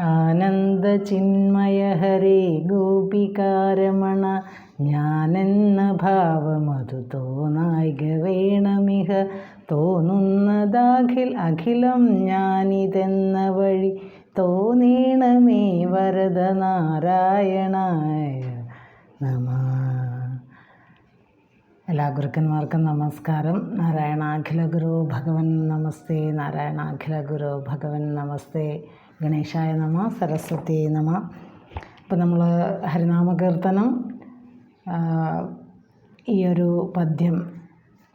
ആനന്ദചിന്മയഹരേ ഗോപികാരമണ ഞാനെന്ന ഭാവമതു തോന്നായിക വേണമിഹ തോന്നുന്നതാഖിൽ അഖിലം ഞാനിതെന്ന വഴി തോന്നീണമേ വരദ നാരായണായ നമ. എല്ലാ ഗുരുക്കന്മാർക്കും നമസ്കാരം. നാരായണാഖില ഗുരു ഭഗവൻ നമസ്തേ. നാരായണാഖില ഗുരു ഭഗവൻ നമസ്തേ. ഗണേശായ നമ സരസ്വതി നമ. അപ്പോൾ നമ്മൾ ഹരിനാമകീർത്തനം ഈ ഒരു പദ്യം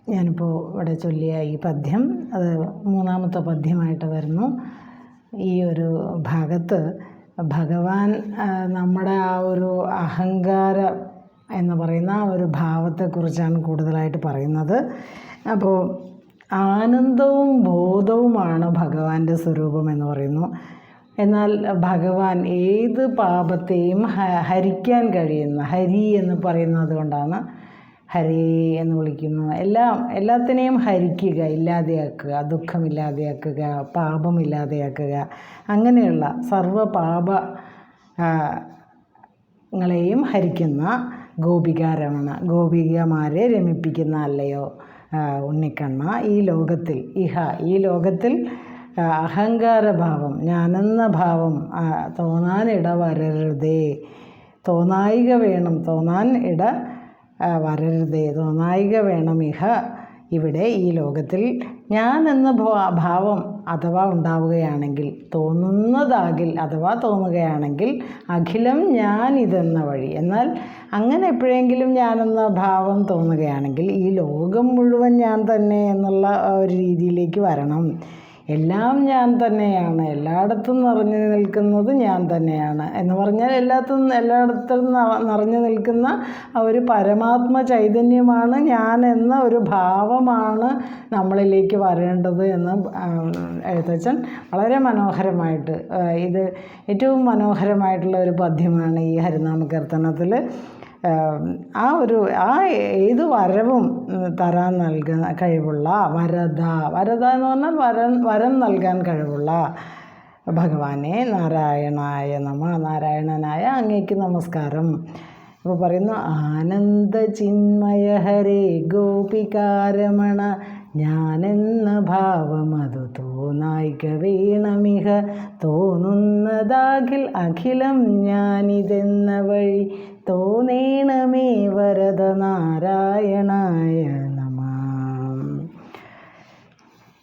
ഞാനിപ്പോൾ ഇവിടെ ചൊല്ലിയ ഈ പദ്യം അത് മൂന്നാമത്തെ പദ്യമായിട്ട് വരുന്നു. ഈ ഒരു ഭാഗത്ത് ഭഗവാൻ നമ്മുടെ ആ ഒരു അഹങ്കാര എന്ന് പറയുന്ന ആ ഒരു ഭാവത്തെക്കുറിച്ചാണ് കൂടുതലായിട്ട് പറയുന്നത്. അപ്പോൾ ആനന്ദവും ബോധവുമാണ് ഭഗവാന്റെ സ്വരൂപം എന്ന് പറയുന്നു. എന്നാൽ ഭഗവാൻ ഏത് പാപത്തെയും ഹരിക്കാൻ കഴിയുന്ന ഹരി എന്ന് പറയുന്നത് കൊണ്ടാണ് ഹരി എന്ന് വിളിക്കുന്നത് എല്ലാം എല്ലാത്തിനെയും ഹരിക്കുക ഇല്ലാതെയാക്കുക ദുഃഖമില്ലാതെയാക്കുക പാപമില്ലാതെയാക്കുക അങ്ങനെയുള്ള സർവ പാപ ങ്ങളെയും ഹരിക്കുന്ന ഗോപികാരമണ ഗോപികമാരെ രമിപ്പിക്കുന്ന അല്ലയോ ഉണ്ണിക്കണ്ണ ഈ ലോകത്തിൽ ഇഹ ഈ ലോകത്തിൽ അഹങ്കാരഭാവം ഞാനെന്ന ഭാവം തോന്നാനിട വരരുതേ തോന്നായിക വേണം തോന്നാൻ ഇട വരരുതേ. തോന്നായിക വേണം ഇഹ ഇവിടെ ഈ ലോകത്തിൽ ഞാൻ എന്ന ഭാവം അഥവാ ഉണ്ടാവുകയാണെങ്കിൽ തോന്നുന്നതാകിൽ അഥവാ തോന്നുകയാണെങ്കിൽ അഖിലം ഞാൻ ഇതെന്ന വഴി. എന്നാൽ അങ്ങനെ എപ്പോഴെങ്കിലും ഞാനെന്ന ഭാവം തോന്നുകയാണെങ്കിൽ ഈ ലോകം മുഴുവൻ ഞാൻ തന്നെ എന്നുള്ള ഒരു രീതിയിലേക്ക് വരണം. എല്ലാം ഞാൻ തന്നെയാണ്. എല്ലായിടത്തും നിറഞ്ഞു നിൽക്കുന്നത് ഞാൻ തന്നെയാണ്. എന്ന് പറഞ്ഞാൽ എല്ലാത്തും എല്ലായിടത്തും നിറഞ്ഞു നിൽക്കുന്ന ആ ഒരു പരമാത്മ ചൈതന്യമാണ് ഞാൻ എന്ന ഒരു ഭാവമാണ് നമ്മളിലേക്ക് വരേണ്ടത് എന്ന് എഴുത്തച്ഛൻ വളരെ മനോഹരമായിട്ട് ഇത് ഏറ്റവും മനോഹരമായിട്ടുള്ള ഒരു പദ്യമാണ് ഈ ഹരിനാമ കീർത്തനത്തിൽ ആ ഒരു ആ ഏത് വരവും തരാൻ നൽകുന്ന കഴിവുള്ള വരദ. വരദ എന്ന് പറഞ്ഞാൽ വരം വരം നൽകാൻ കഴിവുള്ള ഭഗവാനെ നാരായണായ നമ നാരായണനായ അങ്ങേക്ക് നമസ്കാരം. അപ്പോൾ പറയുന്നു ആനന്ദ ചിന്മയ ഹരേ ഗോപികാരമണ ഞാനെന്ന ഭാവമതു തോന്നായിക വീണമിഹ തോന്നുന്നതാകിൽ അഖിലം ഞാനിതെന്ന വഴി തോന്നേണമേ വരദ നാരായണായ നമ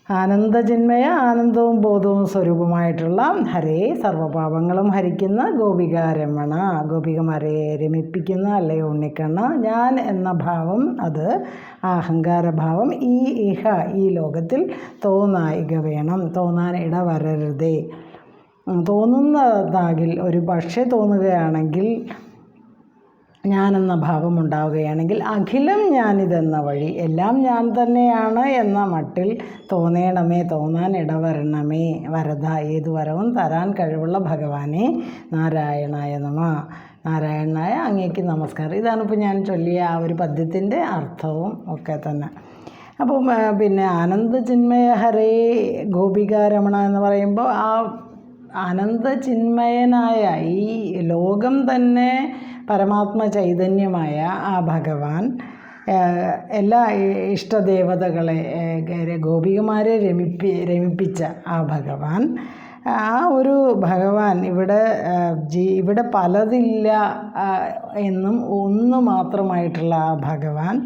ആനന്ദജന്മയ ആനന്ദവും ബോധവും സ്വരൂപമായിട്ടുള്ള ഹരേ സർവപാപങ്ങളും ഹരിക്കുന്ന ഗോപികാരമണ. ഗോപികമാരെ രമിപ്പിക്കുന്ന അല്ലയോ ഉണ്ണിക്കണ്ണ? ഞാൻ എന്ന ഭാവം അത് അഹങ്കാരഭാവം ഈ ഇഹ ഈ ലോകത്തിൽ തോന്നായിക വേണം. തോന്നാൻ ഇട വരരുതേ ഉം, തോന്നുന്നതാകിൽ ഒരു പക്ഷേ തോന്നുകയാണെങ്കിൽ ഞാനെന്ന ഭാവം ഉണ്ടാവുകയാണെങ്കിൽ അഖിലം ഞാനിതെന്ന വഴി എല്ലാം ഞാൻ തന്നെയാണ് എന്ന മട്ടിൽ തോന്നേണമേ തോന്നാൻ ഇടവരണമേ വരദ ഏതു വരവും തരാൻ കഴിവുള്ള ഭഗവാനെ നാരായണായ നമ. നാരായണായ അങ്ങേക്ക് നമസ്കാരം. ഇതാണ് ഇതാണിപ്പോൾ ഞാൻ ചൊല്ലിയ ആ ഒരു പദ്യത്തിന്റെ അർത്ഥവും ഒക്കെ തന്നെ. അപ്പം പിന്നെ പിന്നെ ആനന്ദചിന്മയ ഹരേ ഗോപികാരമണ എന്ന് പറയുമ്പോൾ ആ ആനന്ദചിന്മയനായ ഈ ലോകം തന്നെ പരമാത്മ ചൈതന്യമായ ആ ഭഗവാൻ എല്ലാ ഇഷ്ടദേവതകളെ ഗോപികമാരെ രമിപ്പി രമിപ്പിച്ച ആ ഭഗവാൻ. ആ ഒരു ഭഗവാൻ ഇവിടെ ജീ ഇവിടെ പലതില്ല എന്നും ഒന്ന് മാത്രമായിട്ടുള്ള ആ ഭഗവാൻ.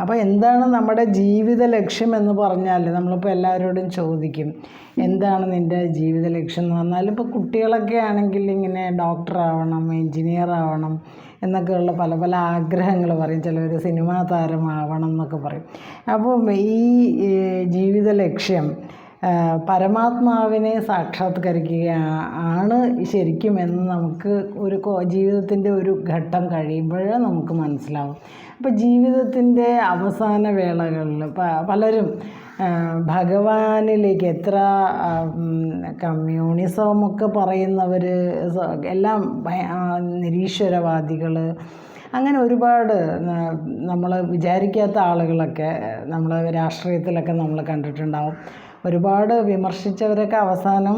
അപ്പോൾ എന്താണ് നമ്മുടെ ജീവിത ലക്ഷ്യം എന്ന് പറഞ്ഞാൽ നമ്മളിപ്പോൾ എല്ലാവരോടും ചോദിക്കും. എന്താണ് നിന്റെ ജീവിത ലക്ഷ്യം എന്ന് പറഞ്ഞാൽ ഇപ്പോൾ കുട്ടികളൊക്കെ ആണെങ്കിൽ ഇങ്ങനെ ഡോക്ടർ ആവണം എൻജിനീയർ ആവണം എന്നൊക്കെയുള്ള പല പല ആഗ്രഹങ്ങൾ പറയും. ചിലർ സിനിമാ താരമാവണം എന്നൊക്കെ പറയും. അപ്പം ഈ ജീവിത ലക്ഷ്യം പരമാത്മാവിനെ സാക്ഷാത്കരിക്കുക ആണ് ശരിക്കും എന്ന് നമുക്ക് ഒരു ജീവിതത്തിന്റെ ഒരു ഘട്ടം കഴിയുമ്പോൾ നമുക്ക് മനസ്സിലാവും. അപ്പോൾ ജീവിതത്തിന്റെ അവസാന വേളകളിൽ പലരും ഭഗവാനിലേക്ക് എത്ര കമ്മ്യൂണിസമൊക്കെ പറയുന്നവർ എല്ലാം നിരീശ്വരവാദികൾ അങ്ങനെ ഒരുപാട് നമ്മൾ വിചാരിക്കാത്ത ആളുകളൊക്കെ നമ്മൾ രാഷ്ട്രീയത്തിലൊക്കെ നമ്മൾ കണ്ടിട്ടുണ്ടാവും. ഒരുപാട് വിമർശിച്ചവരൊക്കെ അവസാനം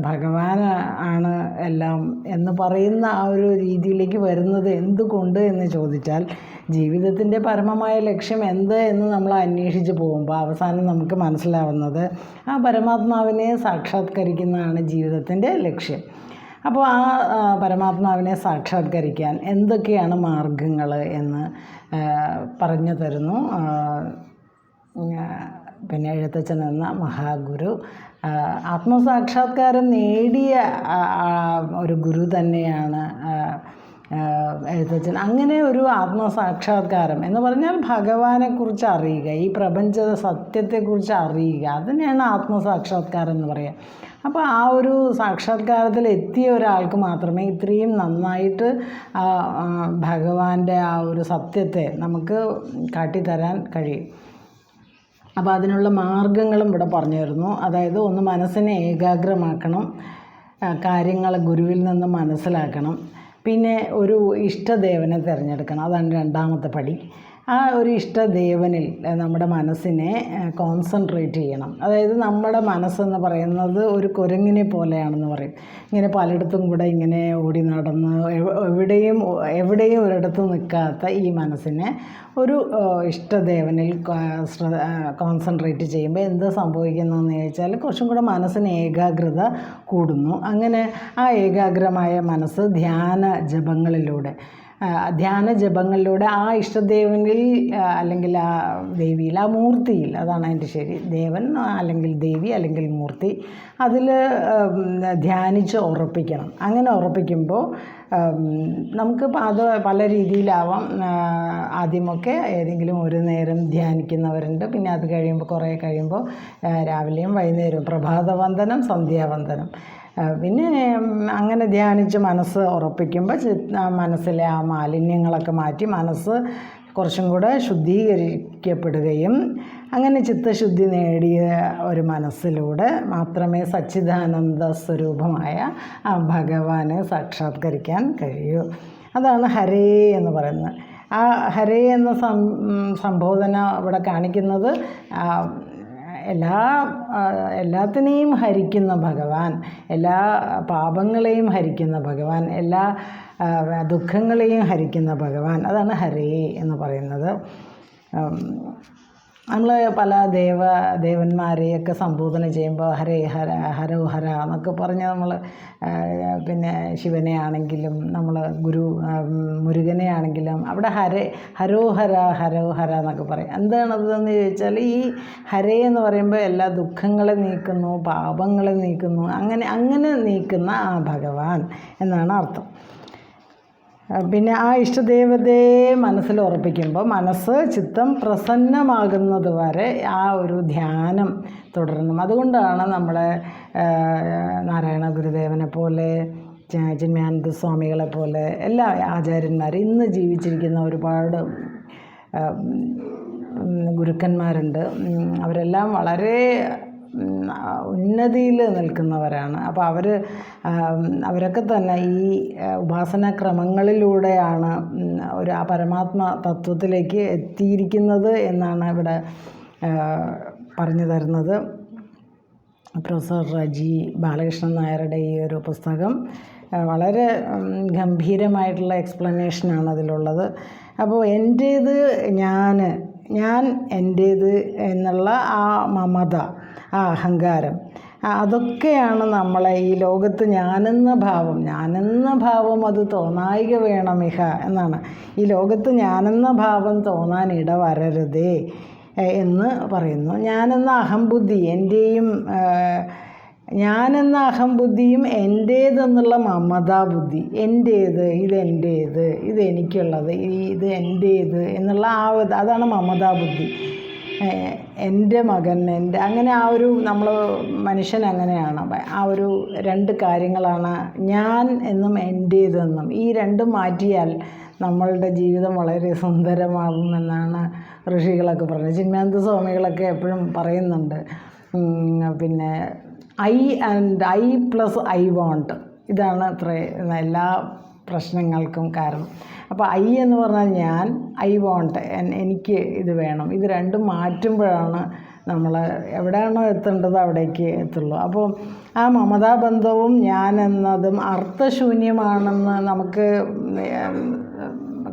ഭഗവാൻ ആണ് എല്ലാം എന്ന് പറയുന്ന ആ ഒരു രീതിയിലേക്ക് വരുന്നത് എന്തുകൊണ്ട് എന്ന് ചോദിച്ചാൽ ജീവിതത്തിന്റെ പരമമായ ലക്ഷ്യം എന്ത് എന്ന് നമ്മൾ അന്വേഷിച്ച് പോകുമ്പോൾ അവസാനം നമുക്ക് മനസ്സിലാവുന്നത് ആ പരമാത്മാവിനെ സാക്ഷാത്കരിക്കുന്നതാണ് ജീവിതത്തിന്റെ ലക്ഷ്യം. അപ്പോൾ ആ പരമാത്മാവിനെ സാക്ഷാത്കരിക്കാൻ എന്തൊക്കെയാണ് മാർഗങ്ങൾ എന്ന് പറഞ്ഞു തരുന്നു. പിന്നെ എഴുത്തച്ഛൻ എന്ന മഹാഗുരു. ആത്മസാക്ഷാത്കാരം നേടിയ ഒരു ഗുരു തന്നെയാണ് എഴുത്തച്ഛൻ. അങ്ങനെ ഒരു ആത്മസാക്ഷാത്കാരം എന്ന് പറഞ്ഞാൽ ഭഗവാനെക്കുറിച്ച് അറിയുക ഈ പ്രപഞ്ച സത്യത്തെക്കുറിച്ച് അറിയുക അതിനെയാണ് ആത്മസാക്ഷാത്കാരം എന്ന് പറയുക അപ്പോൾ ആ ഒരു സാക്ഷാത്കാരത്തിൽ എത്തിയ ഒരാൾക്ക് മാത്രമേ ഇത്രയും നന്നായിട്ട് ഭഗവാന്റെ ആ ഒരു സത്യത്തെ നമുക്ക് കാട്ടിത്തരാൻ കഴിയും. അപ്പോൾ അതിനുള്ള മാർഗങ്ങളും ഇവിടെ പറഞ്ഞു തരുന്നു. അതായത് ഒന്ന് മനസ്സിനെ ഏകാഗ്രമാക്കണം. കാര്യങ്ങൾ ഗുരുവിൽ നിന്ന് മനസ്സിലാക്കണം. പിന്നെ ഒരു ഇഷ്ടദേവനെ തിരഞ്ഞെടുക്കണം. അതാണ് രണ്ടാമത്തെ പടി. ആ ഒരു ഇഷ്ടദേവനിൽ നമ്മുടെ മനസ്സിനെ കോൺസെൻട്രേറ്റ് ചെയ്യണം. അതായത് നമ്മുടെ മനസ്സെന്ന് പറയുന്നത് ഒരു കുരങ്ങിനെ പോലെയാണെന്ന് പറയും. ഇങ്ങനെ പലയിടത്തും കൂടെ ഇങ്ങനെ ഓടി നടന്ന് എവിടെയും എവിടെയും ഒരിടത്ത് നിൽക്കാത്ത ഈ മനസ്സിനെ ഒരു ഇഷ്ടദേവനിൽ കോൺസെൻട്രേറ്റ് ചെയ്യുമ്പോൾ എന്ത് സംഭവിക്കുന്നതെന്ന് ചോദിച്ചാൽ കുറച്ചും കൂടെ മനസ്സിന് ഏകാഗ്രത കൂടുന്നു. അങ്ങനെ ആ ഏകാഗ്രമായ മനസ്സ് ധ്യാന ജപങ്ങളിലൂടെ ധ്യാന ജപങ്ങളിലൂടെ ആ ഇഷ്ടദേവനിൽ അല്ലെങ്കിൽ ആ ദേവിയിൽ ആ മൂർത്തിയിൽ അതാണ് അതിന്റെ ശരി. ദേവൻ അല്ലെങ്കിൽ ദേവി അല്ലെങ്കിൽ മൂർത്തി അതിൽ ധ്യാനിച്ച് ഉറപ്പിക്കണം. അങ്ങനെ ഉറപ്പിക്കുമ്പോൾ നമുക്ക് അത് പല രീതിയിലാവാം. ആദ്യമൊക്കെ ഏതെങ്കിലും ഒരു നേരം ധ്യാനിക്കുന്നവരുണ്ട്. പിന്നെ അത് കഴിയുമ്പോൾ കുറേ കഴിയുമ്പോൾ രാവിലെയും വൈകുന്നേരവും പ്രഭാതവന്ദനം സന്ധ്യാവന്ദനം. പിന്നെ അങ്ങനെ ധ്യാനിച്ച് മനസ്സ് ഉറപ്പിക്കുമ്പോൾ മനസ്സിലെ ആ മാലിന്യങ്ങളൊക്കെ മാറ്റി മനസ്സ് കുറച്ചും കൂടെ ശുദ്ധീകരിക്കപ്പെടുകയും അങ്ങനെ ചിത്തശുദ്ധി നേടിയ ഒരു മനസ്സിലൂടെ മാത്രമേ സച്ചിദാനന്ദ സ്വരൂപമായ ആ ഭഗവാനെ സാക്ഷാത്കരിക്കാൻ കഴിയൂ. അതാണ് ഹരേ എന്ന് പറയുന്നത്. ആ ഹരേ എന്ന സംബോധന ഇവിടെ കാണിക്കുന്നത് എല്ലാ എല്ലാത്തിനെയും ഹരിക്കുന്ന ഭഗവാൻ എല്ലാ പാപങ്ങളെയും ഹരിക്കുന്ന ഭഗവാൻ എല്ലാ ദുഃഖങ്ങളെയും ഹരിക്കുന്ന ഭഗവാൻ അതാണ് ഹരേ എന്ന് പറയുന്നത്. നമ്മൾ പല ദേവ ദേവന്മാരെയൊക്കെ സംബോധന ചെയ്യുമ്പോൾ ഹരേ ഹര ഹരോ ഹര എന്നൊക്കെ പറഞ്ഞ് നമ്മൾ പിന്നെ ശിവനെ ആണെങ്കിലും നമ്മൾ ഗുരു മുരുകനെ ആണെങ്കിലും അവിടെ ഹരേ ഹരോ ഹര ഹരോ ഹര എന്നൊക്കെ പറയും. എന്താണതെന്ന് ചോദിച്ചാൽ ഈ ഹരേ എന്ന് പറയുമ്പോൾ എല്ലാ ദുഃഖങ്ങളെ നീക്കുന്നു പാപങ്ങളെ നീക്കുന്നു അങ്ങനെ അങ്ങനെ നീക്കുന്ന ആ ഭഗവാൻ എന്നാണ് അർത്ഥം. പിന്നെ ആ ഇഷ്ടദേവതയെ മനസ്സിൽ ഉറപ്പിക്കുമ്പോൾ മനസ്സ് ചിത്തം പ്രസന്നമാകുന്നത് വരെ ആ ഒരു ധ്യാനം തുടരണം അതുകൊണ്ടാണ് നമ്മളെ നാരായണ ഗുരുദേവനെ പോലെ ചിന്മയാനന്ദ സ്വാമികളെ പോലെ എല്ലാ ആചാര്യന്മാരും ഇന്ന് ജീവിച്ചിരിക്കുന്ന ഒരുപാട് ഗുരുക്കന്മാരുണ്ട്. അവരെല്ലാം വളരെ ഉന്നതിയിൽ നിൽക്കുന്നവരാണ്. അപ്പോൾ അവർ അവരൊക്കെ തന്നെ ഈ ഉപാസന ക്രമങ്ങളിലൂടെയാണ് ഒരു ആ പരമാത്മ തത്വത്തിലേക്ക് എത്തിയിരിക്കുന്നത് എന്നാണ് ഇവിടെ പറഞ്ഞു തരുന്നത്. പ്രൊഫസർ റജി ബാലകൃഷ്ണൻ നായരുടെ ഈ ഒരു പുസ്തകം വളരെ ഗംഭീരമായിട്ടുള്ള എക്സ്പ്ലനേഷനാണ് അതിലുള്ളത്. അപ്പോൾ എന്റേത് ഞാൻ ഞാൻ എന്റേത് എന്നുള്ള ആ മമത ആ അഹങ്കാരം. അതൊക്കെയാണ് നമ്മളെ ഈ ലോകത്ത് ഞാനെന്ന ഭാവം. ഞാനെന്ന ഭാവം അത് തോന്നായിക വേണം ഇഹ എന്നാണ്. ഈ ലോകത്ത് ഞാനെന്ന ഭാവം തോന്നാൻ ഇടവരരുതേ വരരുതേ എന്ന് പറയുന്നു. ഞാനെന്ന അഹംബുദ്ധി എന്റെയും ഞാനെന്ന അഹംബുദ്ധിയും എന്റേതെന്നുള്ള മമതാബുദ്ധി. എന്റേത് ഇതെന്റേത് ഇതെനിക്കുള്ളത് ഇത് എന്റേത് എന്നുള്ള ആ അതാണ് മമതാബുദ്ധി. എന്റെ മകൻ എന്റെ അങ്ങനെ ആ ഒരു നമ്മൾ മനുഷ്യൻ അങ്ങനെയാണ്. ആ ഒരു രണ്ട് കാര്യങ്ങളാണ് ഞാൻ എന്നും എന്റെ എന്റേതെന്നും ഈ രണ്ടും മാറ്റിയാൽ നമ്മളുടെ ജീവിതം വളരെ സുന്ദരമാകുമെന്നാണ് ഋഷികളൊക്കെ പറയുന്നത് ചിന്മാനന്ദ സ്വാമികളൊക്കെ എപ്പോഴും പറയുന്നുണ്ട്. പിന്നെ I and I plus I won't ഇതാണ് അത്ര എല്ലാ പ്രശ്നങ്ങൾക്കും കാരണം. അപ്പോൾ ഐ എന്ന് പറഞ്ഞാൽ ഞാൻ ഐ വോണ്ട് എനിക്ക് ഇത് വേണം. ഇത് രണ്ടും മാറ്റുമ്പോഴാണ് നമ്മൾ എവിടെയാണോ എത്തേണ്ടത് അവിടേക്ക് എത്തുള്ളൂ. അപ്പോൾ ആ മമതാബന്ധവും ഞാൻ എന്നതും അർത്ഥശൂന്യമാണെന്ന് നമുക്ക്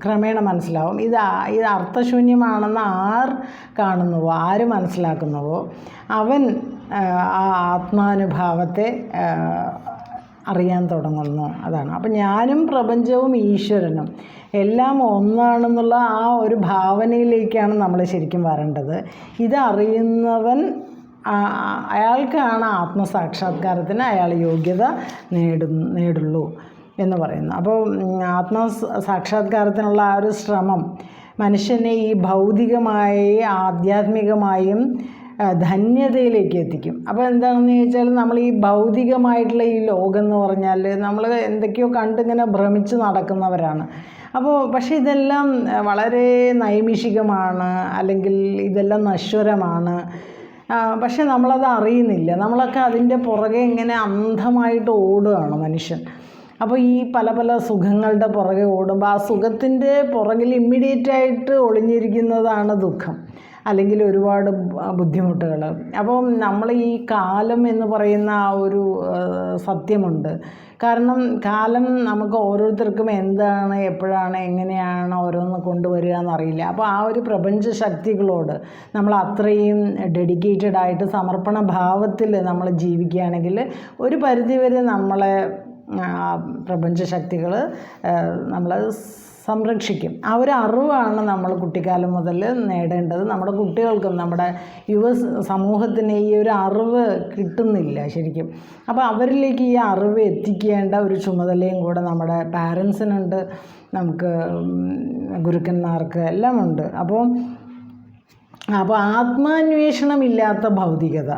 ക്രമേണ മനസ്സിലാവും. ഇത് ഇത് അർത്ഥശൂന്യമാണെന്ന് ആർ കാണുന്നുവോ ആര് മനസ്സിലാക്കുന്നുവോ അവൻ ആ, ആത്മാനുഭാവത്തെ അറിയാൻ തുടങ്ങുന്നു. അതാണ്. അപ്പം ഞാനും പ്രപഞ്ചവും ഈശ്വരനും എല്ലാം ഒന്നാണെന്നുള്ള ആ ഒരു ഭാവനയിലേക്കാണ് നമ്മൾ ശരിക്കും വരേണ്ടത്. ഇതറിയുന്നവൻ അയാൾക്കാണ് ആത്മസാക്ഷാത്കാരത്തിന് അയാൾ യോഗ്യത നേടു നേടുള്ളൂ എന്ന് പറയുന്നു. അപ്പോൾ ആത്മ സാക്ഷാത്കാരത്തിനുള്ള ആ ഒരു ശ്രമം മനുഷ്യനെ ഈ ഭൗതികമായി ആധ്യാത്മികമായും ധന്യതയിലേക്ക് എത്തിക്കും. അപ്പോൾ എന്താണെന്ന് ചോദിച്ചാൽ നമ്മൾ ഈ ഭൗതികമായിട്ടുള്ള ഈ ലോകം എന്ന് പറഞ്ഞാൽ നമ്മൾ എന്തൊക്കെയോ കണ്ടിങ്ങനെ ഭ്രമിച്ച് നടക്കുന്നവരാണ്. അപ്പോൾ പക്ഷേ ഇതെല്ലാം വളരെ നൈമിഷികമാണ് അല്ലെങ്കിൽ ഇതെല്ലാം നശ്വരമാണ്. പക്ഷെ നമ്മളത് അറിയുന്നില്ല. നമ്മളൊക്കെ അതിന്റെ പുറകെ ഇങ്ങനെ അന്ധമായിട്ട് ഓടുകയാണ് മനുഷ്യൻ. അപ്പോൾ ഈ പല പല സുഖങ്ങളുടെ പുറകെ ഓടുമ്പോൾ ആ സുഖത്തിന്റെ പുറകിൽ ഇമ്മീഡിയറ്റ് ആയിട്ട് ഒളിഞ്ഞിരിക്കുന്നതാണ് ദുഃഖം. അല്ലെങ്കിൽ ഒരുപാട് ബുദ്ധിമുട്ടുകൾ. അപ്പം നമ്മൾ ഈ കാലം എന്ന് പറയുന്ന ആ ഒരു സത്യമുണ്ട്. കാരണം കാലം നമുക്ക് ഓരോരുത്തർക്കും എന്താണ് എപ്പോഴാണ് എങ്ങനെയാണ് ഓരോന്ന് കൊണ്ടുവരിക എന്നറിയില്ല. അപ്പോൾ ആ ഒരു പ്രപഞ്ച ശക്തികളോട് നമ്മൾ അത്രയും ഡെഡിക്കേറ്റഡ് ആയിട്ട് സമർപ്പണ ഭാവത്തിൽ നമ്മൾ ജീവിക്കുകയാണെങ്കിൽ ഒരു പരിധിവരെ നമ്മളെ പ്രപഞ്ച ശക്തികൾ നമ്മളെ സംരക്ഷിക്കും. ആ ഒരു അറിവാണ് നമ്മൾ കുട്ടിക്കാലം മുതൽ നേടേണ്ടത്. നമ്മുടെ കുട്ടികൾക്കും നമ്മുടെ യുവ സമൂഹത്തിന് ഈ ഒരു അറിവ് കിട്ടുന്നില്ല ശരിക്കും. അപ്പോൾ അവരിലേക്ക് ഈ അറിവ് എത്തിക്കേണ്ട ഒരു ചുമതലയും കൂടെ നമ്മുടെ പാരൻസിനുണ്ട്. നമുക്ക് ഗുരുക്കന്മാർക്ക് എല്ലാം ഉണ്ട്. അപ്പോൾ അപ്പോൾ ആത്മാന്വേഷണമില്ലാത്ത ഭൗതികത.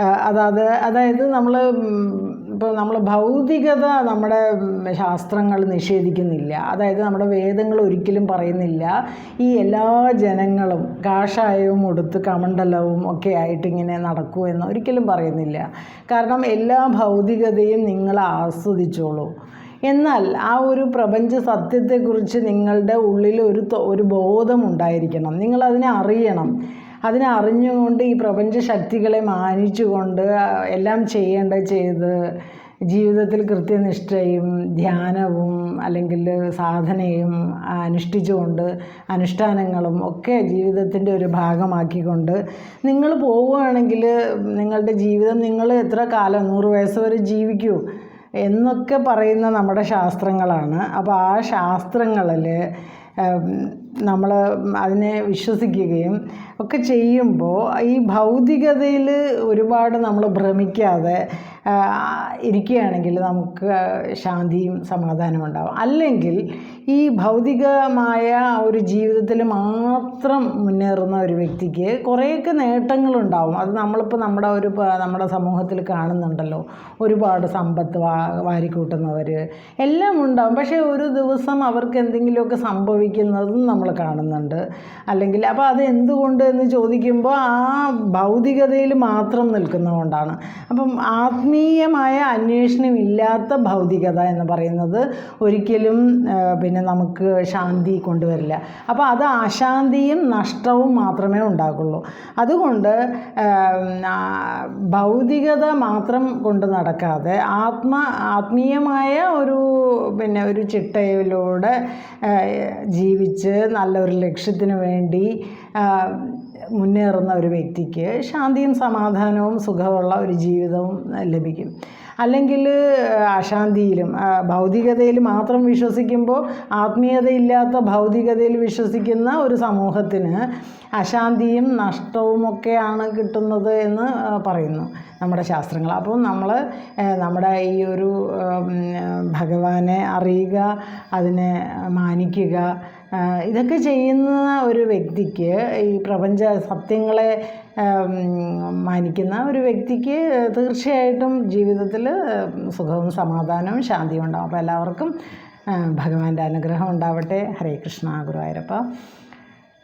അതായത് അതായത് നമ്മൾ ഇപ്പോൾ നമ്മൾ ഭൗതികത നമ്മുടെ ശാസ്ത്രങ്ങൾ നിഷേധിക്കുന്നില്ല. അതായത് നമ്മുടെ വേദങ്ങൾ ഒരിക്കലും പറയുന്നില്ല. ഈ എല്ലാ ജനങ്ങളും കാഷായവും ഉടുത്ത് കമണ്ഡലവും ഒക്കെ ആയിട്ട് ഇങ്ങനെ നടക്കൂ എന്ന് ഒരിക്കലും പറയുന്നില്ല. കാരണം എല്ലാ ഭൗതികതയും നിങ്ങൾ ആസ്വദിച്ചോളൂ. എന്നാൽ ആ ഒരു പ്രപഞ്ച സത്യത്തെക്കുറിച്ച് നിങ്ങളുടെ ഉള്ളിൽ ഒരു ഒരു ബോധമുണ്ടായിരിക്കണം നിങ്ങളതിനെ അറിയണം. അതിനെ അറിഞ്ഞുകൊണ്ട് ഈ പ്രപഞ്ച ശക്തികളെ മാനിച്ചുകൊണ്ട് എല്ലാം ചെയ്യേണ്ടത് ചെയ്ത് ജീവിതത്തിൽ കൃത്യനിഷ്ഠയും ധ്യാനവും അല്ലെങ്കിൽ സാധനയും അനുഷ്ഠിച്ചുകൊണ്ട് അനുഷ്ഠാനങ്ങളും ഒക്കെ ജീവിതത്തിന്റെ ഒരു ഭാഗമാക്കിക്കൊണ്ട് നിങ്ങൾ പോവുകയാണെങ്കിൽ നിങ്ങളുടെ ജീവിതം നിങ്ങൾ എത്ര കാലം നൂറ് വയസ്സ് വരെ ജീവിക്കൂ എന്നൊക്കെ പറയുന്ന നമ്മുടെ ശാസ്ത്രങ്ങളാണ്. അപ്പോൾ ആ ശാസ്ത്രങ്ങളിൽ നമ്മൾ അതിനെ വിശ്വസിക്കുകയും ഒക്കെ ചെയ്യുമ്പോൾ ഈ ഭൗതികതയിൽ ഒരുപാട് നമ്മൾ ഭ്രമിക്കാതെ ഇരിക്കുകയാണെങ്കിൽ നമുക്ക് ശാന്തിയും സമാധാനവും ഉണ്ടാവും. അല്ലെങ്കിൽ ഈ ഭൗതികമായ ഒരു ജീവിതത്തിൽ മാത്രം മുന്നേറുന്ന ഒരു വ്യക്തിക്ക് കുറേയൊക്കെ നേട്ടങ്ങളുണ്ടാവും. അത് നമ്മളിപ്പോൾ നമ്മുടെ ഒരു നമ്മുടെ സമൂഹത്തിൽ കാണുന്നുണ്ടല്ലോ. ഒരുപാട് സമ്പത്ത് വാ വാരിക്കൂട്ടുന്നവർ എല്ലാം ഉണ്ടാവും. പക്ഷേ ഒരു ദിവസം അവർക്ക് എന്തെങ്കിലുമൊക്കെ സംഭവിക്കുന്നതും നമ്മൾ കാണുന്നുണ്ട്. അല്ലെങ്കിൽ അപ്പോൾ അത് എന്തുകൊണ്ട് എന്ന് ചോദിക്കുമ്പോൾ ആ ഭൗതികതയിൽ മാത്രം നിൽക്കുന്നതുകൊണ്ടാണ്. അപ്പം ആത്മീയമായ അന്വേഷണം ഇല്ലാത്ത ഭൗതികത എന്ന് പറയുന്നത് ഒരിക്കലും പിന്നെ നമുക്ക് ശാന്തി കൊണ്ടുവരില്ല. അപ്പോൾ അത് അശാന്തിയും നഷ്ടവും മാത്രമേ ഉണ്ടാകുള്ളൂ. അതുകൊണ്ട് ഭൗതികത മാത്രം കൊണ്ട് നടക്കാതെ ആത്മ ആത്മീയമായ ഒരു പിന്നെ ഒരു ചിട്ടയിലൂടെ ജീവിച്ച് നല്ലൊരു ലക്ഷ്യത്തിന് വേണ്ടി മുന്നേറുന്ന ഒരു വ്യക്തിക്ക് ശാന്തിയും സമാധാനവും സുഖമുള്ള ഒരു ജീവിതവും ലഭിക്കും അല്ലെങ്കിൽ അശാന്തിയിലും ഭൗതികതയിൽ മാത്രം വിശ്വസിക്കുമ്പോൾ ആത്മീയതയില്ലാത്ത ഭൗതികതയിൽ വിശ്വസിക്കുന്ന ഒരു സമൂഹത്തിന് അശാന്തിയും നഷ്ടവും ഒക്കെയാണ് കിട്ടുന്നത് എന്ന് പറയുന്നു നമ്മുടെ ശാസ്ത്രങ്ങൾ. അപ്പോൾ നമ്മൾ നമ്മുടെ ഈ ഒരു ഭഗവാനെ അറിയുക അതിനെ മാനിക്കുക ഇതൊക്കെ ചെയ്യുന്ന ഒരു വ്യക്തിക്ക് ഈ പ്രപഞ്ച സത്യങ്ങളെ മാനിക്കുന്ന ഒരു വ്യക്തിക്ക് തീർച്ചയായിട്ടും ജീവിതത്തിൽ സുഖവും സമാധാനവും ശാന്തിയും ഉണ്ടാവും. അപ്പോൾ എല്ലാവർക്കും ഭഗവാന്റെ അനുഗ്രഹം ഉണ്ടാവട്ടെ. ഹരേ കൃഷ്ണ ഗുരുവായൂരപ്പ.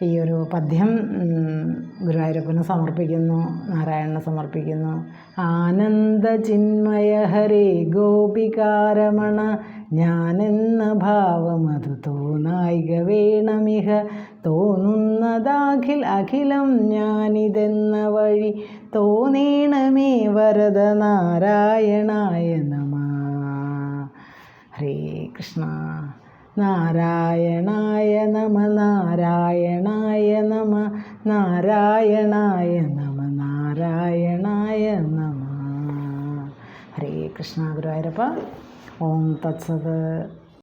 ഈ ഒരു പദ്യം ഗുരുവായൂരപ്പന് സമർപ്പിക്കുന്നു നാരായണന് സമർപ്പിക്കുന്നു. ആനന്ദ ചിന്മയ ഹരേ ഗോപികാരമണ ഞാനെന്ന ഭാവമതു തോന്നായിക വേണമിഹ. തോന്നുന്നതാഖിൽ അഖിലം ഞാനിതെന്ന വഴി. തോന്നേണമേ വരദ നാരായണായ നമ ഹരേ കൃഷ്ണ. നാരായണായ നമ നാരായണായ നമ നാരായണായ നമ നാരായണായ നമ ഹരേ കൃഷ്ണ ഗുരുവായൂരപ്പ. i'm that's a